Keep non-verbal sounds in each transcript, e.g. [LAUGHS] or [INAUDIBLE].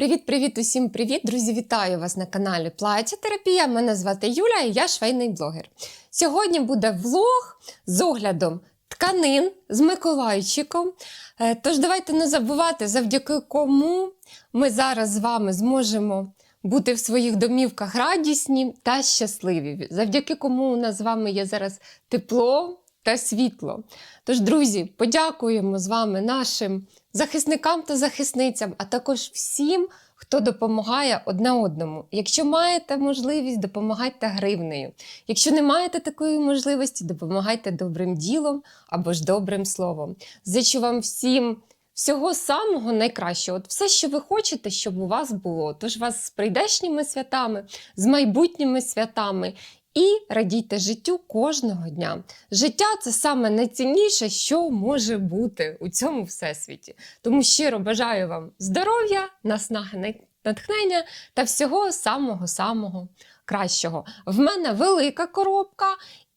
Привіт-привіт усім привіт! Друзі, вітаю вас на каналі Плаття Терапія. Мене звати Юля і я швейний блогер. Сьогодні буде влог з оглядом тканин з Миколайчиком. Е, Тож давайте не забувати, завдяки кому ми зараз з вами зможемо бути в своїх домівках радісні та щасливі. Завдяки кому у нас з вами є зараз тепло та світло. Тож, друзі, подякуємо з вами нашим захисникам та захисницям, а також всім, хто допомагає одне одному. Якщо маєте можливість, допомагайте гривнею. Якщо не маєте такої можливості, допомагайте добрим ділом або ж добрим словом. Зичу вам всім. Всього самого найкращого, от все, що ви хочете, щоб у вас було. Тож вас з прийдешніми святами, з майбутніми святами і радійте життю кожного дня. Життя це саме найцінніше, що може бути у цьому всесвіті. Тому щиро бажаю вам здоров'я, наснаги, натхнення та всього самого-самого кращого. В мене велика коробка.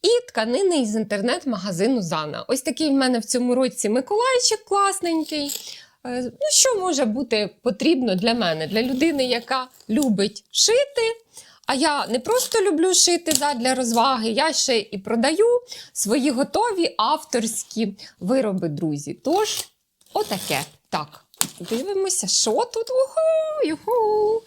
І тканини із інтернет-магазину Зана. Ось такий в мене в цьому році Миколайчик класненький. Е, Ну, що може бути потрібно для мене, для людини, яка любить шити. А я не просто люблю шити задля розваги, я ще і продаю свої готові авторські вироби, друзі. Тож, отаке. Так, дивимося, що тут. Ого.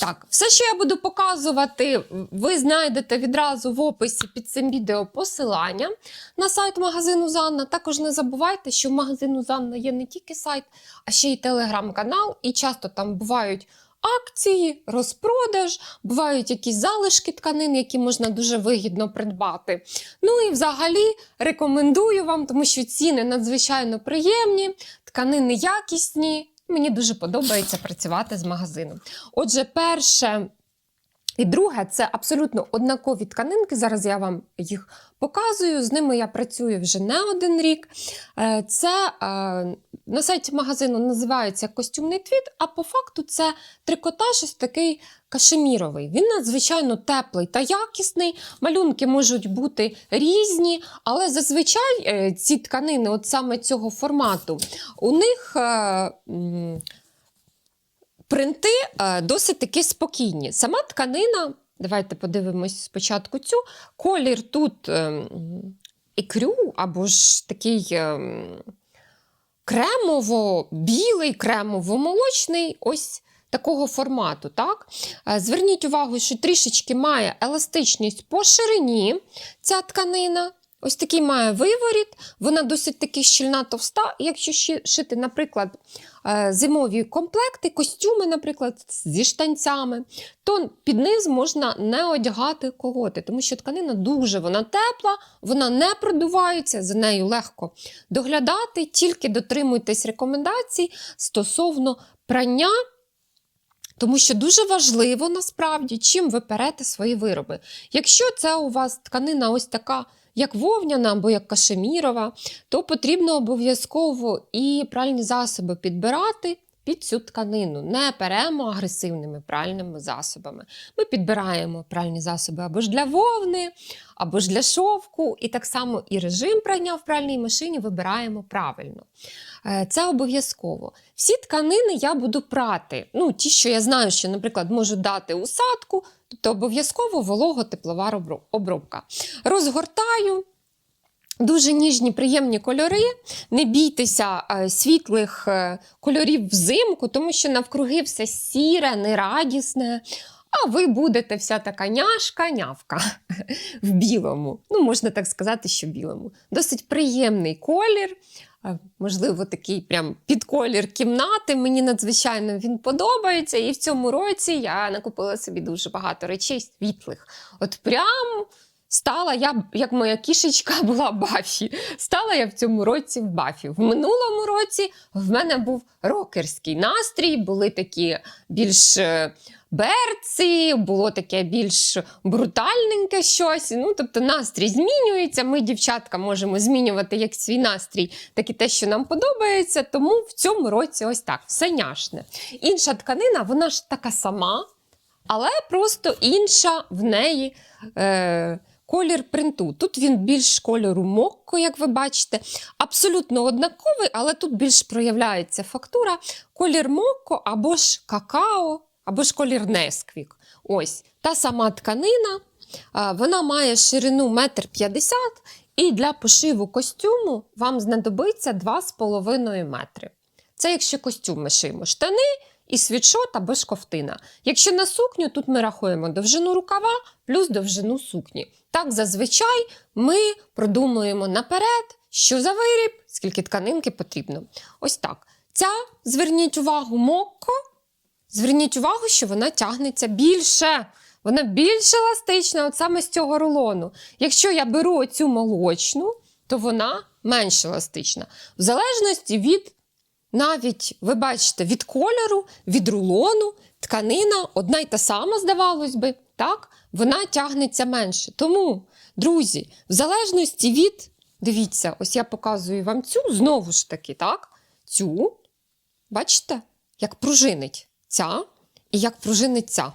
Так, все, що я буду показувати, ви знайдете відразу в описі під цим відео посилання на сайт магазину Занна. Також не забувайте, що в магазину Занна є не тільки сайт, а ще й телеграм-канал, і часто там бувають акції, розпродаж, бувають якісь залишки тканин, які можна дуже вигідно придбати. Ну і взагалі рекомендую вам, тому що ціни надзвичайно приємні, тканини якісні. Мені дуже подобається працювати з магазином. Отже, перше і друге це абсолютно однакові тканинки. Зараз я вам їх показую. З ними я працюю вже не один рік. Е, Це е, на сайті магазину називається костюмний твіт, а по факту це трикотаж ось такий кашеміровий. Він надзвичайно теплий та якісний. Малюнки можуть бути різні, але зазвичай е, ці тканини, от саме цього формату, у них. Принти досить таки спокійні. Сама тканина, давайте подивимось спочатку цю. Колір тут ем, ікрю або ж такий ем, кремово-білий, кремово-молочний. ось Такого формату, так? Е, Зверніть увагу, що трішечки має еластичність по ширині ця тканина. Ось такий має виворіт, вона досить таки щільна товста. Якщо шити, наприклад, е, зимові комплекти, костюми, наприклад, зі штанцями, то під низ можна не одягати колоти, тому що тканина дуже вона тепла, вона не продувається, за нею легко доглядати, тільки дотримуйтесь рекомендацій стосовно прання. Тому що дуже важливо насправді, чим ви перете свої вироби. Якщо це у вас тканина ось така, як вовняна або як кашемірова, то потрібно обов'язково і пральні засоби підбирати під цю тканину. Не перемо агресивними пральними засобами. Ми підбираємо пральні засоби або ж для вовни, або ж для шовку, і так само і режим прання в пральній машині вибираємо правильно. Е, Це обов'язково. Всі тканини я буду прати. Ну, ті, що я знаю, що, наприклад, можу дати усадку, тобто обов'язково волого-теплова обробка. Розгортаю. Дуже ніжні, приємні кольори. Не бійтеся е, світлих е, кольорів взимку, тому що навкруги все сіре, нерадісне. А ви будете вся така няшка, нявка [LAUGHS] в білому. Ну, можна так сказати, що білому. Досить приємний колір. Е, Можливо, такий прям під колір кімнати. Мені надзвичайно він подобається. І в цьому році я накупила собі дуже багато речей світлих. От прям стала я, як моя кішечка [LAUGHS] була Бафі. Стала я в цьому році в Бафі. В минулому році в мене був рокерський настрій, були такі більш. Берці, було таке більш брутальненьке щось. Ну, тобто настрій змінюється. Ми, дівчатка, можемо змінювати як свій настрій, так і те, що нам подобається. Тому в цьому році ось так, все няшне. Інша тканина, вона ж така сама, але просто інша в неї е, колір принту. Тут він більш кольору мокко, як ви бачите. Абсолютно однаковий, але тут більш проявляється фактура. Колір мокко або ж какао, або ж колір несквік. Ось та сама тканина. Вона має ширину 1,50 м, і для пошиву костюму вам знадобиться 2,5 метри. Це якщо костюм ми шиємо штани і світшот або ж ковтина. Якщо на сукню, тут ми рахуємо довжину рукава плюс довжину сукні. Так зазвичай ми продумуємо наперед, що за виріб, скільки тканинки потрібно. Ось так. Ця, зверніть увагу, мокко. Зверніть увагу, що вона тягнеться більше. Вона більш еластична, от саме з цього рулону. Якщо я беру оцю молочну, то вона менш еластична. В залежності від, навіть, ви бачите, від кольору, від рулону, тканина одна й та сама, здавалось би, так? вона тягнеться менше. Тому, друзі, в залежності від, дивіться, ось я показую вам цю, знову ж таки, так? Цю, бачите, як пружинить ця і як пружинить ця.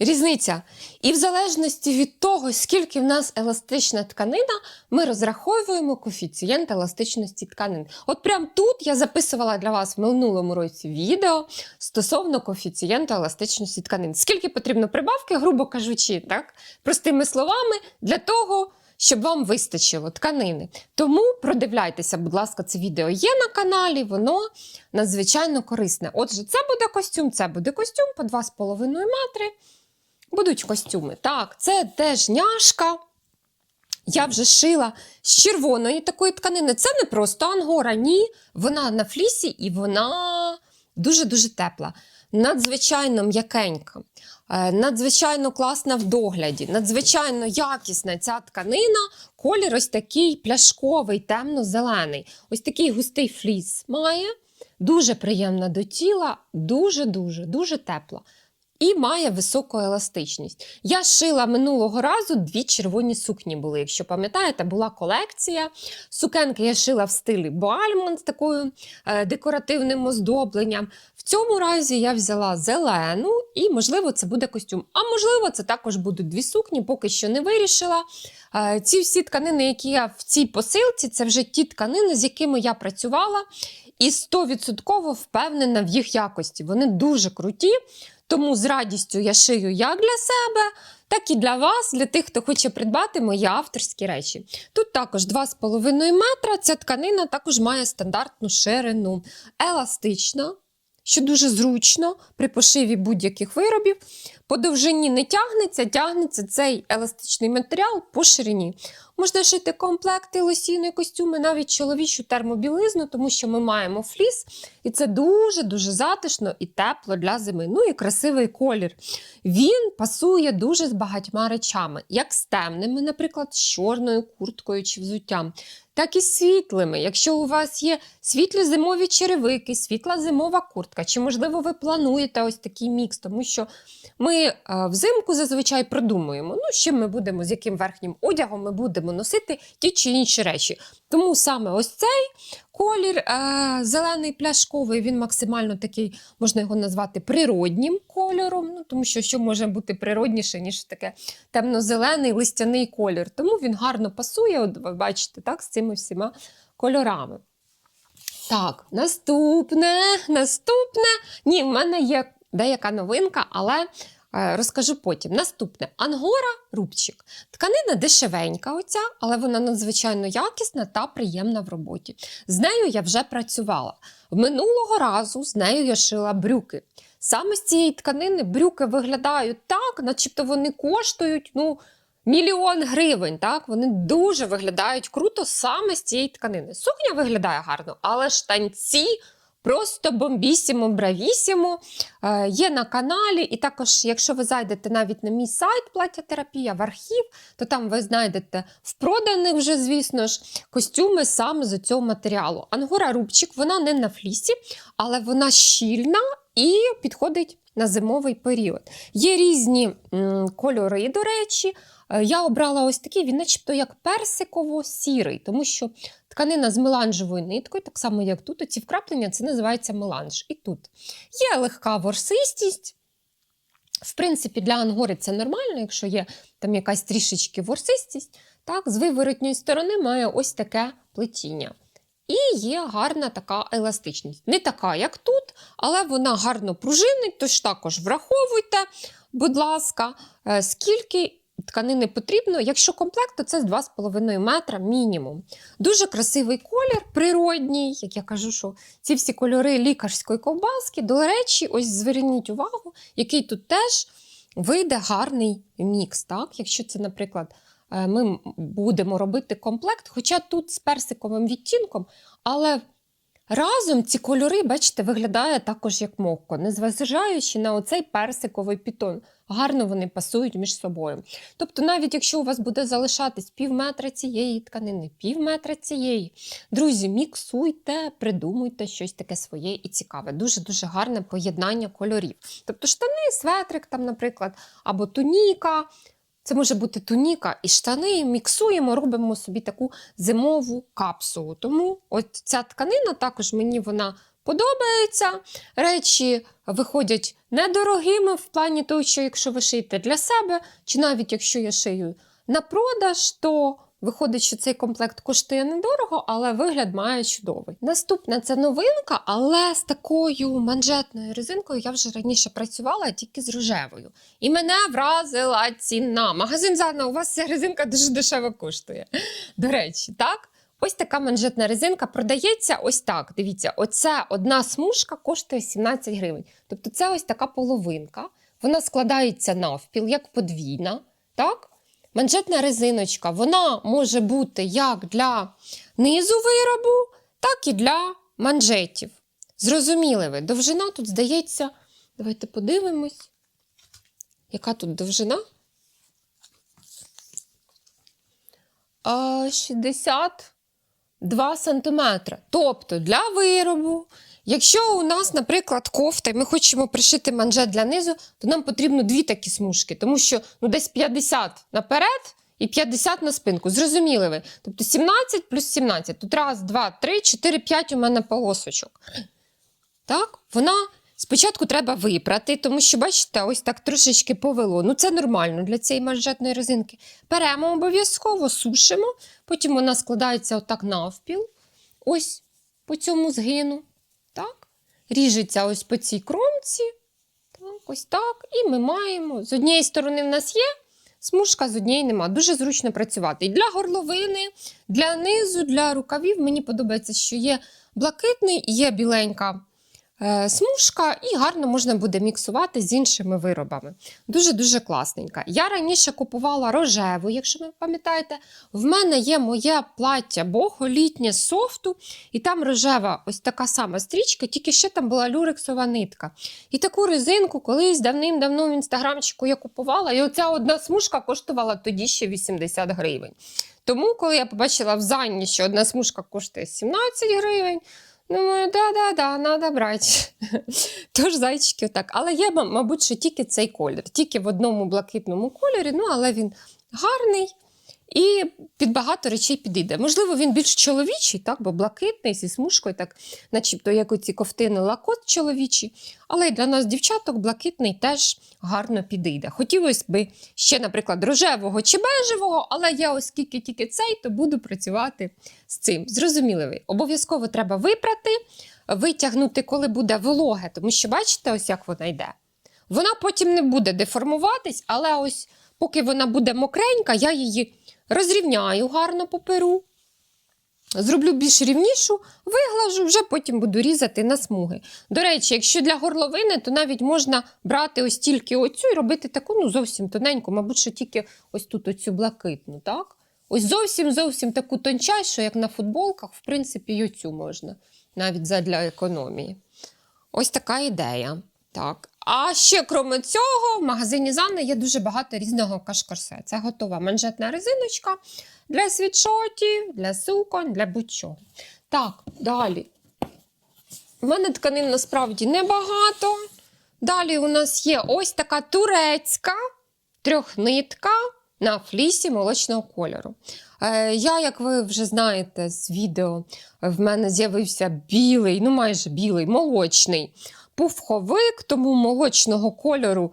Різниця. І в залежності від того, скільки в нас еластична тканина, ми розраховуємо коефіцієнт еластичності тканин. От прямо тут я записувала для вас в минулому році відео стосовно коефіцієнту еластичності тканин. Скільки потрібно прибавки, грубо кажучи, так? простими словами, для того, щоб вам вистачило тканини. Тому продивляйтеся, будь ласка, це відео є на каналі, воно надзвичайно корисне. Отже, це буде костюм, це буде костюм по 2,5 метри. Будуть костюми. Так, це теж няшка. Я вже шила з червоної такої тканини. Це не просто ангора, ні. Вона на флісі і вона дуже-дуже тепла. Надзвичайно м'якенька, е, надзвичайно класна в догляді, надзвичайно якісна ця тканина. Колір ось такий пляшковий, темно-зелений. Ось такий густий фліс має. Дуже приємна до тіла, дуже-дуже, дуже тепла і має високу еластичність. Я шила минулого разу дві червоні сукні були. Якщо пам'ятаєте, була колекція. Сукенки я шила в стилі Боальмон з такою е, декоративним оздобленням. В цьому разі я взяла зелену, і, можливо, це буде костюм. А можливо, це також будуть дві сукні, поки що не вирішила. Е, ці всі тканини, які я в цій посилці, це вже ті тканини, з якими я працювала. І 100% впевнена в їх якості. Вони дуже круті. Тому з радістю я шию як для себе, так і для вас, для тих, хто хоче придбати мої авторські речі. Тут також 2,5 метра. Ця тканина також має стандартну ширину. Еластична, що дуже зручно при пошиві будь-яких виробів. По довжині не тягнеться, тягнеться цей еластичний матеріал по ширині. Можна шити комплекти лосійної костюми, навіть чоловічу термобілизну, тому що ми маємо фліс, і це дуже-дуже затишно і тепло для зими. Ну і красивий колір. Він пасує дуже з багатьма речами, як з темними, наприклад, з чорною курткою чи взуттям, так і з світлими. Якщо у вас є світлі зимові черевики, світла зимова куртка, чи, можливо, ви плануєте ось такий мікс, тому що ми е, взимку зазвичай продумуємо, ну, чим ми будемо, з яким верхнім одягом ми будемо носити ті чи інші речі. Тому саме ось цей колір зелений пляшковий, він максимально такий, можна його назвати природнім кольором, ну, тому що що може бути природніше, ніж таке темно-зелений листяний колір. Тому він гарно пасує, от ви бачите, так, з цими всіма кольорами. Так, наступне, наступне. Ні, в мене є деяка новинка, але розкажу потім. Наступне ангора рубчик. Тканина дешевенька, оця, але вона надзвичайно якісна та приємна в роботі. З нею я вже працювала. Минулого разу з нею я шила брюки. Саме з цієї тканини брюки виглядають так, начебто вони коштують. ну, Мільйон гривень, так вони дуже виглядають круто саме з цієї тканини. Сукня виглядає гарно, але штанці просто бомбісімо, бравісімо. Е, є на каналі. І також, якщо ви зайдете навіть на мій сайт плаття-терапія в архів, то там ви знайдете в проданих вже, звісно ж, костюми саме з цього матеріалу. Ангора рубчик, вона не на флісі, але вона щільна і підходить на зимовий період. Є різні кольори, до речі. Е, Я обрала ось такий, він начебто як персиково-сірий, тому що тканина з меланжевою ниткою, так само, як тут. Ці вкраплення це називається меланж. І тут є легка ворсистість, В принципі, для ангори це нормально, якщо є там якась трішечки ворсистість, так, з виворотньої сторони має ось таке плетіння. І є гарна така еластичність. Не така, як тут, але вона гарно пружинить, тож також враховуйте, будь ласка, е, скільки тканини потрібно. Якщо комплект, то це з 2,5 метра мінімум. Дуже красивий колір, природній, як я кажу, що ці всі кольори лікарської ковбаски. До речі, ось зверніть увагу, який тут теж вийде гарний мікс. Так? Якщо це, наприклад, е, ми будемо робити комплект, хоча тут з персиковим відтінком, але разом ці кольори, бачите, виглядає також як мокко, незважаючи на оцей персиковий пітон. Гарно вони пасують між собою. Тобто, навіть якщо у вас буде залишатись пів метра цієї тканини, пів метра цієї, друзі, міксуйте, придумуйте щось таке своє і цікаве. Дуже-дуже гарне поєднання кольорів. Тобто штани, светрик, там, наприклад, або туніка. Це може бути туніка і штани. Міксуємо, робимо собі таку зимову капсулу. Тому от ця тканина також мені вона подобається. Речі виходять недорогими в плані того, що якщо ви шиєте для себе, чи навіть якщо я шию на продаж, то виходить, що цей комплект коштує недорого, але вигляд має чудовий. Наступна це новинка, але з такою манжетною резинкою я вже раніше працювала тільки з рожевою. І мене вразила ціна. Магазин Зана, у вас ця резинка дуже дешево коштує. До речі, так? Ось така манжетна резинка продається ось так. Дивіться, оця одна смужка коштує 17 гривень. Тобто, це ось така половинка. Вона складається навпіл, як подвійна. так? Манжетна резиночка вона може бути як для низу виробу, так і для манжетів. Зрозуміли ви, довжина тут здається. Давайте подивимось, яка тут довжина? 60 2 см. Тобто для виробу, якщо у нас, наприклад, кофта, і ми хочемо пришити манжет для низу, то нам потрібно дві такі смужки, тому що ну, десь 50 наперед. І 50 на спинку. Зрозуміли ви? Тобто 17 плюс 17. Тут раз, два, три, чотири, п'ять у мене полосочок. Так, Вона спочатку треба випрати, тому що, бачите, ось так трошечки повело. Ну, це нормально для цієї манжетної резинки. Беремо обов'язково, сушимо, потім вона складається отак навпіл. Ось по цьому згину. Так? Ріжеться ось по цій кромці. Так, ось так. І ми маємо. З однієї сторони в нас є смужка, з однієї нема. Дуже зручно працювати. І для горловини, для низу, для рукавів мені подобається, що є блакитний, і є біленька смужка, і гарно можна буде міксувати з іншими виробами. Дуже-дуже класненька. Я раніше купувала рожеву, якщо ви пам'ятаєте. В мене є моє плаття боголітнє з софту, і там рожева ось така сама стрічка, тільки ще там була люрексова нитка. І таку резинку колись давним-давно в інстаграмчику я купувала, і оця одна смужка коштувала тоді ще 80 гривень. Тому, коли я побачила в Занні, що одна смужка коштує 17 гривень, думаю, да-да-да, треба брати. [LAUGHS] Тож зайчики отак. Але є, мабуть, що тільки цей колір, тільки в одному блакитному кольорі, ну але він гарний. І під багато речей підійде. Можливо, він більш чоловічий, так, бо блакитний зі смужкою, так, начебто, як оці ковтини лакот чоловічі. Але й для нас, дівчаток, блакитний теж гарно підійде. Хотілося б ще, наприклад, рожевого чи бежевого, але я, оскільки тільки цей, то буду працювати з цим. Зрозуміли ви, обов'язково треба випрати, витягнути, коли буде вологе, тому що бачите, ось як вона йде. Вона потім не буде деформуватись, але ось поки вона буде мокренька, я її розрівняю гарно по перу. Зроблю більш рівнішу, виглажу, вже потім буду різати на смуги. До речі, якщо для горловини, то навіть можна брати ось тільки оцю і робити таку, ну зовсім тоненьку, мабуть, що тільки ось тут оцю блакитну, так? Ось зовсім зовсім таку тончайшу, як на футболках, в принципі, і оцю можна, навіть задля економії. Ось така ідея. Так. А ще, крім цього, в магазині Зани є дуже багато різного кашкорсе. Це готова манжетна резиночка для світшотів, для суконь, для будь-чого. Так, далі. У мене тканин насправді небагато. Далі у нас є ось така турецька трьохнитка на флісі молочного кольору. Е, я, як ви вже знаєте з відео, в мене з'явився білий, ну майже білий, молочний пуховик, тому молочного кольору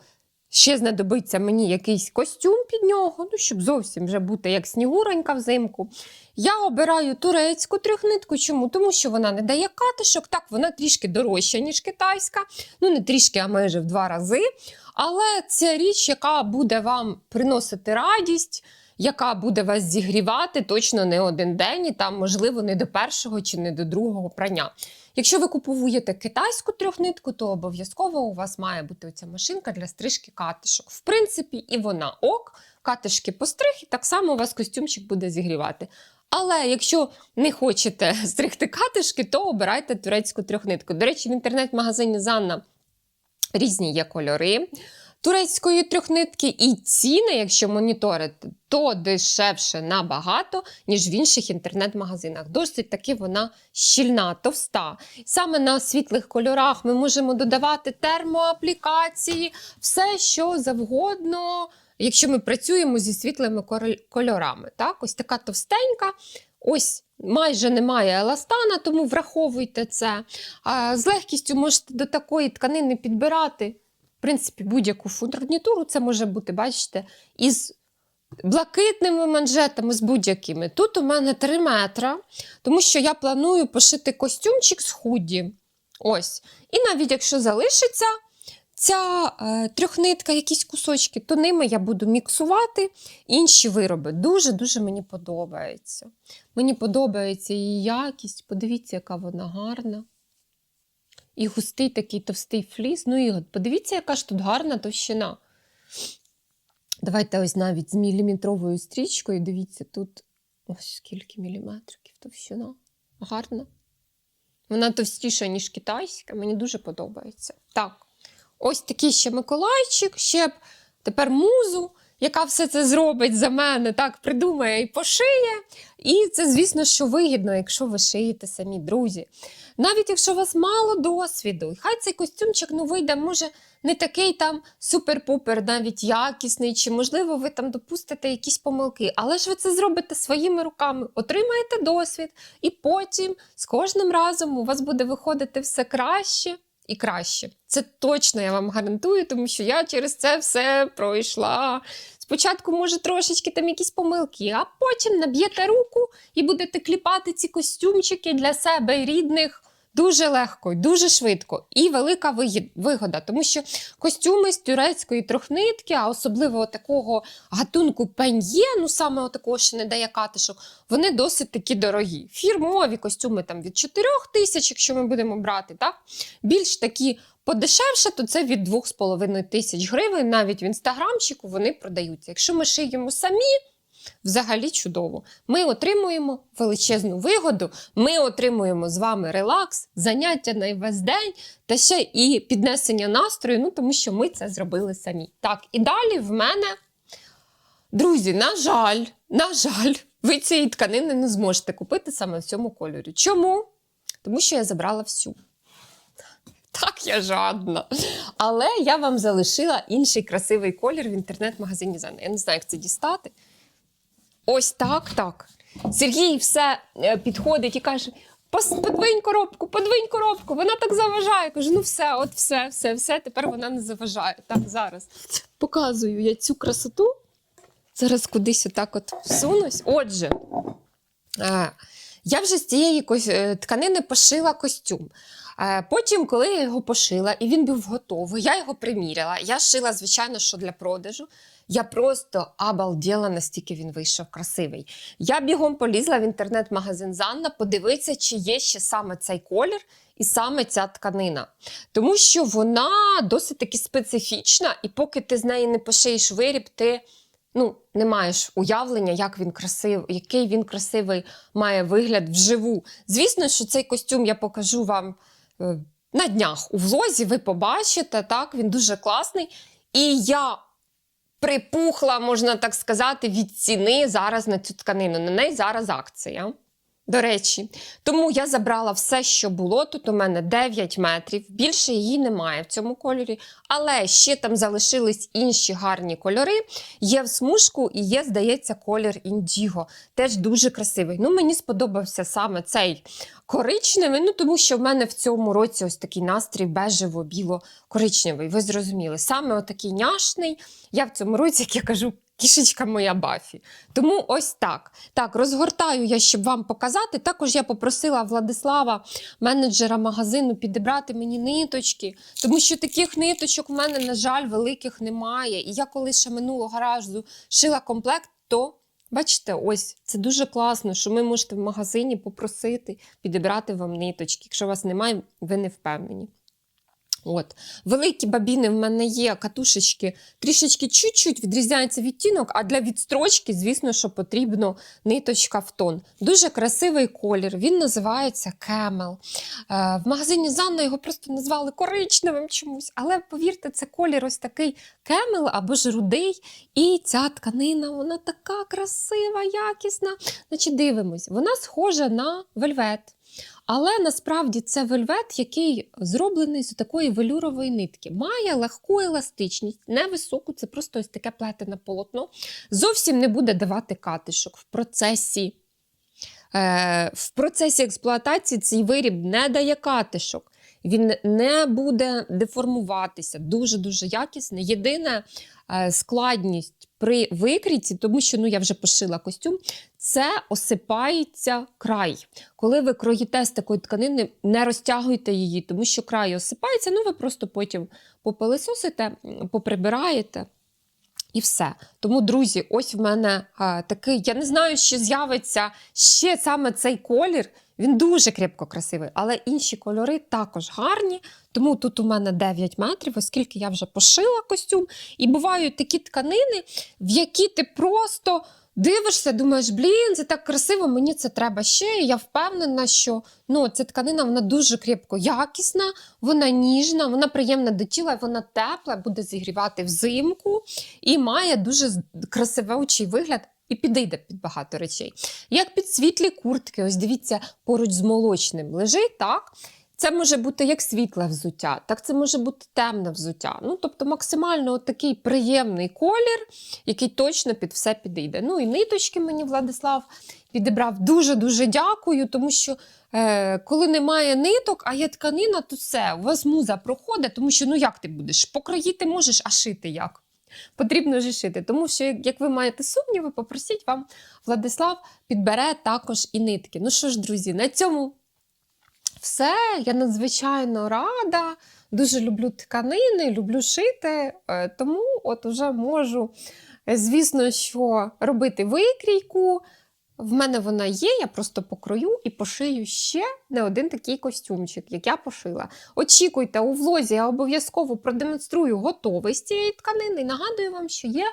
Ще знадобиться мені якийсь костюм під нього, ну, щоб зовсім вже бути як снігуронька взимку. Я обираю турецьку трьохнитку. Чому? Тому що вона не дає катишок, так, вона трішки дорожча, ніж китайська. Ну, не трішки, а майже в два рази. Але це річ, яка буде вам приносити радість, яка буде вас зігрівати точно не один день, і там, можливо, не до першого чи не до другого прання. Якщо ви купуєте китайську трьохнитку, то обов'язково у вас має бути оця машинка для стрижки катишок. В принципі, і вона ок, катишки постриг, і так само у вас костюмчик буде зігрівати. Але якщо не хочете [LAUGHS] стригти катишки, то обирайте турецьку трьохнитку. До речі, в інтернет-магазині Занна різні є кольори турецької трьохнитки, і ціни, якщо моніторити, то дешевше набагато, ніж в інших інтернет-магазинах. Досить таки вона щільна, товста. Саме на світлих кольорах ми можемо додавати термоаплікації, все, що завгодно, якщо ми працюємо зі світлими кольорами. Так? Ось така товстенька. Ось майже немає еластана, тому враховуйте це. З легкістю можете до такої тканини підбирати. В принципі, будь-яку фурнітуру це може бути, бачите, із блакитними манжетами, з будь-якими. Тут у мене 3 метра, тому що я планую пошити костюмчик з худі. Ось. І навіть якщо залишиться ця е, трьохнитка, якісь кусочки, то ними я буду міксувати інші вироби. Дуже-дуже мені подобається. Мені подобається її якість. Подивіться, яка вона гарна. І густий такий товстий фліс. Ну і от подивіться, яка ж тут гарна товщина. Давайте ось навіть з міліметровою стрічкою. Дивіться, тут ось скільки міліметриків товщина. Гарна. Вона товстіша, ніж китайська. Мені дуже подобається. Так, ось такий ще Миколайчик, ще тепер музу, яка все це зробить за мене, так, придумає і пошиє. І це, звісно, що вигідно, якщо ви шиєте самі, друзі. Навіть якщо у вас мало досвіду, і хай цей костюмчик ну, вийде, може, не такий там супер-пупер, навіть якісний, чи, можливо, ви там допустите якісь помилки, але ж ви це зробите своїми руками, отримаєте досвід, і потім з кожним разом у вас буде виходити все краще і краще. Це точно я вам гарантую, тому що я через це все пройшла. Спочатку, може, трошечки там якісь помилки, а потім наб'єте руку і будете кліпати ці костюмчики для себе і рідних. Дуже легко, дуже швидко і велика вигода, тому що костюми з турецької трохнитки, а особливо такого гатунку пен'є, ну саме такого, що не дає катишок, вони досить такі дорогі. Фірмові костюми там від 4 тисяч, якщо ми будемо брати, так? більш такі подешевше, то це від 2,5 тисяч гривень. Навіть в інстаграмчику вони продаються. Якщо ми шиємо самі, взагалі чудово. Ми отримуємо величезну вигоду, ми отримуємо з вами релакс, заняття на весь день та ще і піднесення настрою, ну тому що ми це зробили самі. Так, і далі в мене, друзі, на жаль, на жаль, ви цієї тканини не зможете купити саме в цьому кольорі. Чому? Тому що я забрала всю. Так, я жадна. Але я вам залишила інший красивий колір в інтернет-магазині Зана. Я не знаю, як це дістати. Ось так, так. Сергій все е, підходить і каже: подвинь коробку, подвинь коробку. Вона так заважає. Я кажу, ну все, от все, все, все, тепер вона не заважає. Так, зараз показую я цю красоту. Зараз кудись отак от всунусь. Отже, е, я вже з цієї е, тканини пошила костюм. Потім, коли я його пошила і він був готовий, я його приміряла. Я шила, звичайно, що для продажу. Я просто обалділа, настільки він вийшов красивий. Я бігом полізла в інтернет-магазин Занна подивитися, чи є ще саме цей колір і саме ця тканина. Тому що вона досить таки специфічна, і поки ти з неї не пошиєш виріб, ти ну, не маєш уявлення, як він красив, який він красивий має вигляд вживу. Звісно, що цей костюм я покажу вам е, на днях у влозі, ви побачите, так, він дуже класний. І я припухла, можна так сказати, від ціни зараз на цю тканину. На неї зараз акція. До речі, тому я забрала все, що було. Тут у мене 9 метрів. Більше її немає в цьому кольорі. Але ще там залишились інші гарні кольори. Є в смужку і є, здається, колір індіго. Теж дуже красивий. Ну, мені сподобався саме цей коричневий, ну тому що в мене в цьому році ось такий настрій бежево-біло-коричневий. Ви зрозуміли. Саме отакий няшний. Я в цьому році, як я кажу, кішечка моя Бафі. Тому ось так. Так, розгортаю я, щоб вам показати. Також я попросила Владислава, менеджера магазину, підібрати мені ниточки, тому що таких ниточок в мене, на жаль, великих немає. І я коли ще минулого разу шила комплект, то. Бачите, ось це дуже класно, що ви можете в магазині попросити підібрати вам ниточки. Якщо у вас немає, ви не впевнені. От. Великі бабіни в мене є, катушечки трішечки чуть-чуть відрізняється відтінок, а для відстрочки, звісно, що потрібно ниточка в тон. Дуже красивий колір, він називається. Е, в магазині Занна його просто назвали коричневим чомусь, але повірте, це колір ось такий Camel або ж рудий. І ця тканина, вона така красива, якісна. Значить, дивимось, вона схожа на вельвет. Але насправді це вельвет, який зроблений з такої велюрової нитки. Має легку еластичність, невисоку, це просто ось таке плетене полотно. Зовсім не буде давати катишок в процесі. Е, в процесі експлуатації цей виріб не дає катишок. Він не буде деформуватися. Дуже-дуже якісний. Єдина е, складність при викрійці, тому що ну, я вже пошила костюм, це осипається край. Коли ви кроїте з такої тканини, не розтягуйте її, тому що край осипається, ну ви просто потім попилисосите, поприбираєте. І все. Тому, друзі, ось в мене а, такий. Я не знаю, що з'явиться ще саме цей колір. Він дуже крепко красивий, але інші кольори також гарні. Тому тут у мене 9 метрів, оскільки я вже пошила костюм. І бувають такі тканини, в які ти просто дивишся, думаєш, блін, це так красиво, мені це треба ще. І я впевнена, що ну, ця тканина вона дуже крепко якісна, вона ніжна, вона приємна до тіла, вона тепла, буде зігрівати взимку і має дуже красивий вигляд. І підійде під багато речей. Як під світлі куртки, ось дивіться, поруч з молочним лежить, так? Це може бути як світле взуття, так це може бути темне взуття. Ну, тобто максимально такий приємний колір, який точно під все підійде. Ну і ниточки мені Владислав підібрав. Дуже-дуже дякую, тому що е, коли немає ниток, а є тканина, то все, у вас муза проходить, тому що ну як ти будеш? Покроїти можеш, а шити як? Потрібно ж шити. Тому що, як як ви маєте сумніви, попросіть вам Владислав підбере також і нитки. Ну що ж, друзі, на цьому все. Я надзвичайно рада. Дуже люблю тканини, люблю шити, е, тому от уже можу, е, звісно, що робити викрійку. В мене вона є, я просто покрою і пошию ще не один такий костюмчик, як я пошила. Очікуйте, у влозі я обов'язково продемонструю готовість цієї тканини. І нагадую вам, що є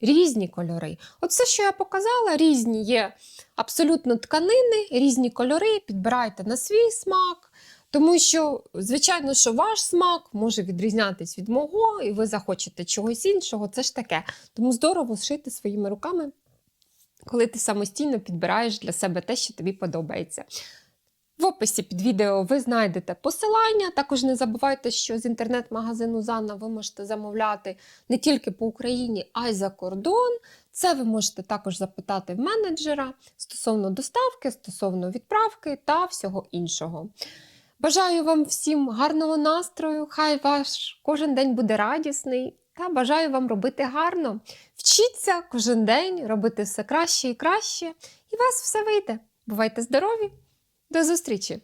різні кольори. Оце, що я показала, різні є абсолютно тканини, різні кольори. Підбирайте на свій смак. Тому що, звичайно, що ваш смак може відрізнятись від мого, і ви захочете чогось іншого. Це ж таке. Тому здорово шити своїми руками коли ти самостійно підбираєш для себе те, що тобі подобається. В описі під відео ви знайдете посилання. Також не забувайте, що з інтернет-магазину Занна ви можете замовляти не тільки по Україні, а й за кордон. Це ви можете також запитати в менеджера стосовно доставки, стосовно відправки та всього іншого. Бажаю вам всім гарного настрою, хай ваш кожен день буде радісний. Та бажаю вам робити гарно. Вчіться кожен день робити все краще і краще, і у вас все вийде. Бувайте здорові! До зустрічі!